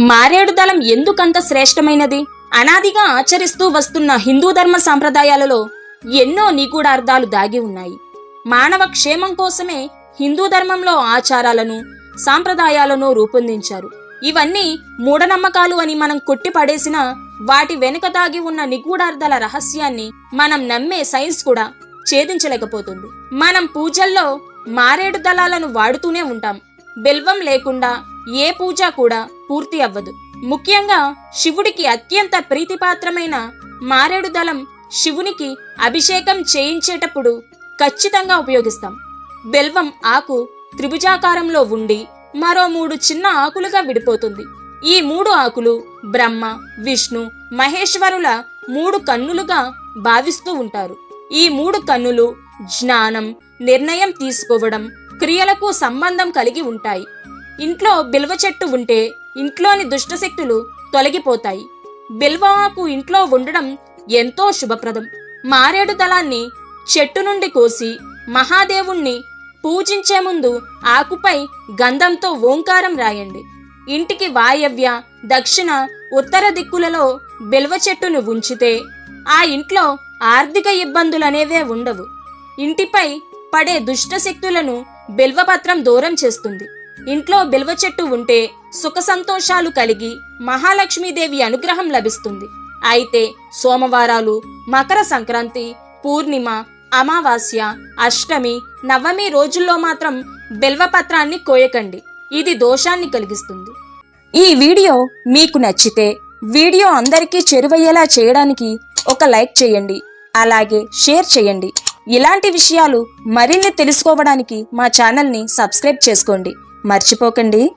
మారేడు దళం ఎందుకంత శ్రేష్టమైనది? అనాదిగా ఆచరిస్తూ వస్తున్న హిందూ ధర్మ సాంప్రదాయాలలో ఎన్నో నిగూఢార్థాలు దాగి ఉన్నాయి. మానవ క్షేమం కోసమే హిందూ ధర్మంలో ఆచారాలను సాంప్రదాయాలను రూపొందించారు. ఇవన్నీ మూఢనమ్మకాలు అని మనం కొట్టిపడేసిన వాటి వెనుక దాగి ఉన్న నిగూఢార్థాల రహస్యాన్ని మనం నమ్మే సైన్స్ కూడా ఛేదించలేకపోతుంది. మనం పూజల్లో మారేడు దళాలను వాడుతూనే ఉంటాం. బెల్వం లేకుండా ఏ పూజ కూడా పూర్తి అవ్వదు. ముఖ్యంగా శివుడికి అత్యంత ప్రీతిపాత్రమైన మారేడు దళం శివునికి అభిషేకం చేయించేటప్పుడు ఖచ్చితంగా ఉపయోగిస్తాం. బెల్వం ఆకు త్రిభుజాకారంలో ఉండి మరో మూడు చిన్న ఆకులుగా విడిపోతుంది. ఈ మూడు ఆకులు బ్రహ్మ విష్ణు మహేశ్వరుల మూడు కన్నులుగా భావిస్తూ ఉంటారు. ఈ మూడు కన్నులు జ్ఞానం నిర్ణయం తీసుకోవడం క్రియలకు సంబంధం కలిగి ఉంటాయి. ఇంట్లో బిల్వ చెట్టు ఉంటే ఇంట్లోని దుష్టశక్తులు తొలగిపోతాయి. బిల్వ ఆకు ఇంట్లో ఉండడం ఎంతో శుభప్రదం. మారేడు దళాన్ని చెట్టు నుండి కోసి మహాదేవుణ్ణి పూజించే ముందు ఆకుపై గంధంతో ఓంకారం రాయండి. ఇంటికి వాయవ్య దక్షిణ ఉత్తర దిక్కులలో బిల్వ చెట్టును ఉంచితే ఆ ఇంట్లో ఆర్థిక ఇబ్బందులనేవే ఉండవు. ఇంటిపై పడే దుష్ట శక్తులను బిల్వపత్రం దూరం చేస్తుంది. ఇంట్లో బిల్వ చెట్టు ఉంటే సుఖ సంతోషాలు కలిగి మహాలక్ష్మీదేవి అనుగ్రహం లభిస్తుంది. అయితే సోమవారాలు మకర సంక్రాంతి పూర్ణిమ అమావాస్య అష్టమి నవమి రోజుల్లో మాత్రం బిల్వపత్రాన్ని కోయకండి. ఇది దోషాన్ని కలిగిస్తుంది. ఈ వీడియో మీకు నచ్చితే వీడియో అందరికీ చేరువయ్యేలా చేయడానికి ఒక లైక్ చేయండి. అలాగే షేర్ చేయండి. ఇలాంటి విషయాలు మరిన్ని తెలుసుకోవడానికి మా ఛానల్ని సబ్స్క్రైబ్ చేసుకోండి. మర్చిపోకండి.